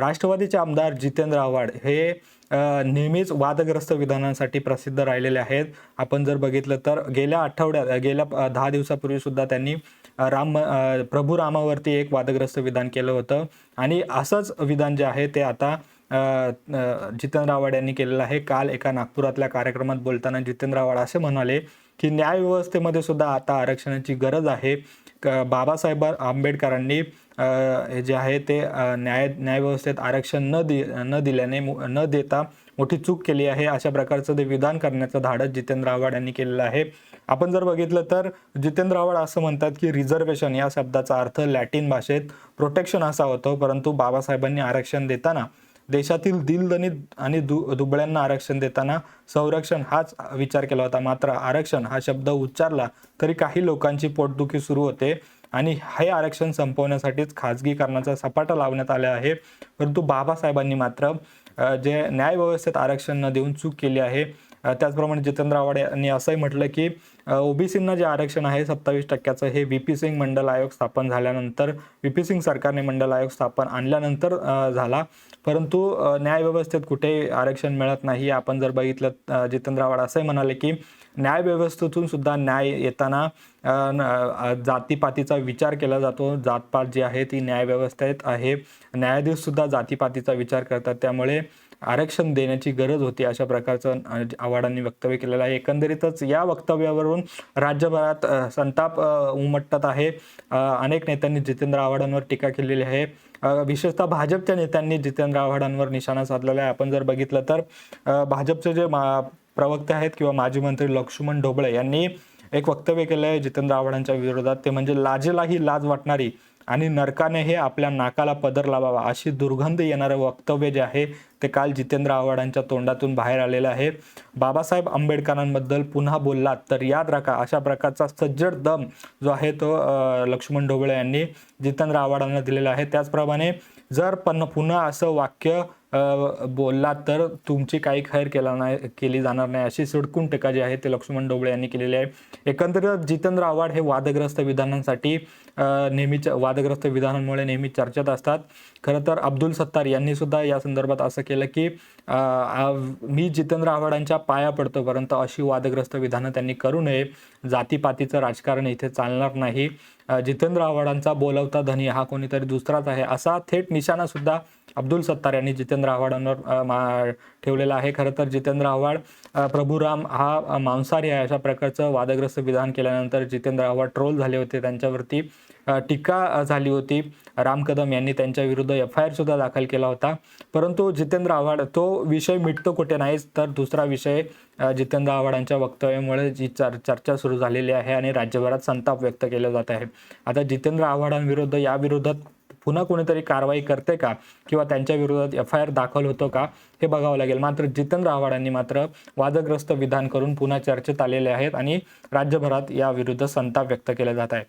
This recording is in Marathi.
राष्ट्रवादीचे आमदार जितेंद्र आव्हाड हे नेहमीच वादग्रस्त विधानांसाठी प्रसिद्ध राहिलेले आहेत. आपण जर बघितलं तर गेल्या आठवड्यात गेल्या दहा दिवसापूर्वी सुद्धा त्यांनी राम प्रभू रामावरती एक वादग्रस्त विधान केलं होतं. आणि असंच विधान जे आहे ते आता जितेंद्र आव्हाड यांनी केलेलं आहे. काल एका नागपुरातल्या कार्यक्रमात बोलताना जितेंद्र आव्हाड असे म्हणाले की न्यायव्यवस्थेमध्ये सुद्धा आता आरक्षणाची गरज आहे. क- बाबासाहेब आंबेडकरांनी हे जे आहे ते न्याय न्यायव्यवस्थेत आरक्षण न दि न दिल्याने मो- न देता मोठी चूक केली आहे. अशा प्रकारचं ते विधान करण्याचं धाडस जितेंद्र आव्हाड यांनी केलेलं आहे. आपण जर बघितलं तर जितेंद्र आव्हाड असं म्हणतात की रिझर्वेशन या शब्दाचा अर्थ लॅटिन भाषेत प्रोटेक्शन असा होतो. परंतु बाबासाहेबांनी आरक्षण देताना देशातील दिलदनित आणि दु दुबळ्यांना आरक्षण देताना संरक्षण हाच विचार केला होता. मात्र आरक्षण हा शब्द उच्चारला तरी काही लोकांची पोटदुखी सुरू होते आणि हे आरक्षण संपवण्यासाठीच खाजगीकरणाचा सपाटा लावण्यात आला आहे. परंतु बाबासाहेबांनी मात्र जे न्यायव्यवस्थेत आरक्षण न देऊन चूक केली आहे त्याचप्रमाणे जितेंद्र आव्हाड यांनी असंही म्हटलं की ओबीसींना जे आरक्षण आहे सत्तावीस टक्क्याचं हे व्ही पी सिंग मंडल आयोग स्थापन झाल्यानंतर व्ही पी सिंग सरकारने मंडल आयोग स्थापन आणल्यानंतर झाला. परंतु न्यायव्यवस्थेत कुठे आरक्षण मिळत नाही आपण जर बघितलं जितेंद्र आव्हाड असंही म्हणाले की न्यायव्यवस्थेतून सुद्धा न्याय येताना जातीपातीचा विचार केला जातो. जातपात जी आहे ती न्यायव्यवस्थेत आहे. न्यायाधीश सुद्धा जातीपातीचा विचार करतात. त्यामुळे आरक्षण देण्याची गरज होती अशा प्रकारचं आव्हाडांनी वक्तव्य केलेलं आहे. एकंदरीतच या वक्तव्यावरून राज्यभरात संताप उमटत आहे. अनेक नेत्यांनी जितेंद्र आव्हाडांवर टीका केलेली आहे. विशेषतः भाजपच्या नेत्यांनी जितेंद्र आव्हाडांवर निशाणा साधलेला आहे. आपण जर बघितलं तर भाजपचे जे मा प्रवक्ते आहेत किंवा माजी मंत्री लक्ष्मण ढोबळे यांनी एक वक्तव्य केलं आहे जितेंद्र आव्हाडांच्या विरोधात. ते म्हणजे लाजेलाही लाज वाटणारी आणि नरकाने हे आपल्या नाकाला पदर लावावा अशी दुर्गंध येणारं वक्तव्य जे आहे ते काल जितेंद्र आव्हाडांच्या तोंडातून बाहेर आलेलं आहे. बाबासाहेब आंबेडकरांबद्दल पुन्हा बोललात तर याद राखा अशा प्रकारचा सज्जड दम जो आहे तो लक्ष्मण ढोबळे यांनी जितेंद्र आव्हाडांना दिलेला आहे. त्याचप्रमाणे जर पण पुन्हा असं वाक्य बोलला बोललात तर तुमची काही खैर केला नाही केली जाणार नाही. अशी सडकून टीका जी आहे ते लक्ष्मण डोबळे यांनी केलेली आहे. एकंदरीत जितेंद्र आव्हाड हे वादग्रस्त विधानांसाठी नेहमीच वादग्रस्त विधानांमुळे नेहमी चर्चेत असतात. खरं तर अब्दुल सत्तार यांनी सुद्धा या संदर्भात असं केलं की मी जितेंद्र आव्हाडांच्या पाया पडतो परंतु अशी वादग्रस्त विधानं त्यांनी करू नये. जातीपातीचं राजकारण इथे चालणार नाही. जितेंद्र आव्हाडांचा बोलवता धनी हा कोणीतरी दुसराच आहे असा थेट निशाणा सुद्धा अब्दुल सत्तार यांनी जितेंद्र आव्हाडांवर मा- ठेवलेला आहे. खरं तर जितेंद्र आव्हाड अ, प्रभुराम हा मांसाहारी आहे. अशा प्रकारचं वादग्रस्त विधान केल्यानंतर जितेंद्र आव्हाड ट्रोल झाले होते. त्यांच्यावरती टीका झाली होती. राम कदम यांनी त्यांच्या विरुद्ध एफ आय आर सुद्धा दाखल केला होता. परंतु जितेंद्र आव्हाड तो विषय मिटतो कुठे नाहीच तर दुसरा विषय जितेंद्र आव्हाडांच्या वक्तव्यामुळे जी चर चर्चा सुरू झालेली आहे आणि राज्यभरात संताप व्यक्त केला जात आहे. आता जितेंद्र आव्हाडांविरुद्ध याविरोधात पुन्हा कोणीतरी कारवाई करते का? किंवा त्यांच्या विरोधात एफ आय आर दाखल होतो का? हे बघावं लागेल. मात्र जितेंद्र आव्हाडांनी मात्र वादग्रस्त विधान करून पुन्हा चर्चेत आलेले आहेत आणि राज्यभरात या विरुद्ध संताप व्यक्त केला जात आहे.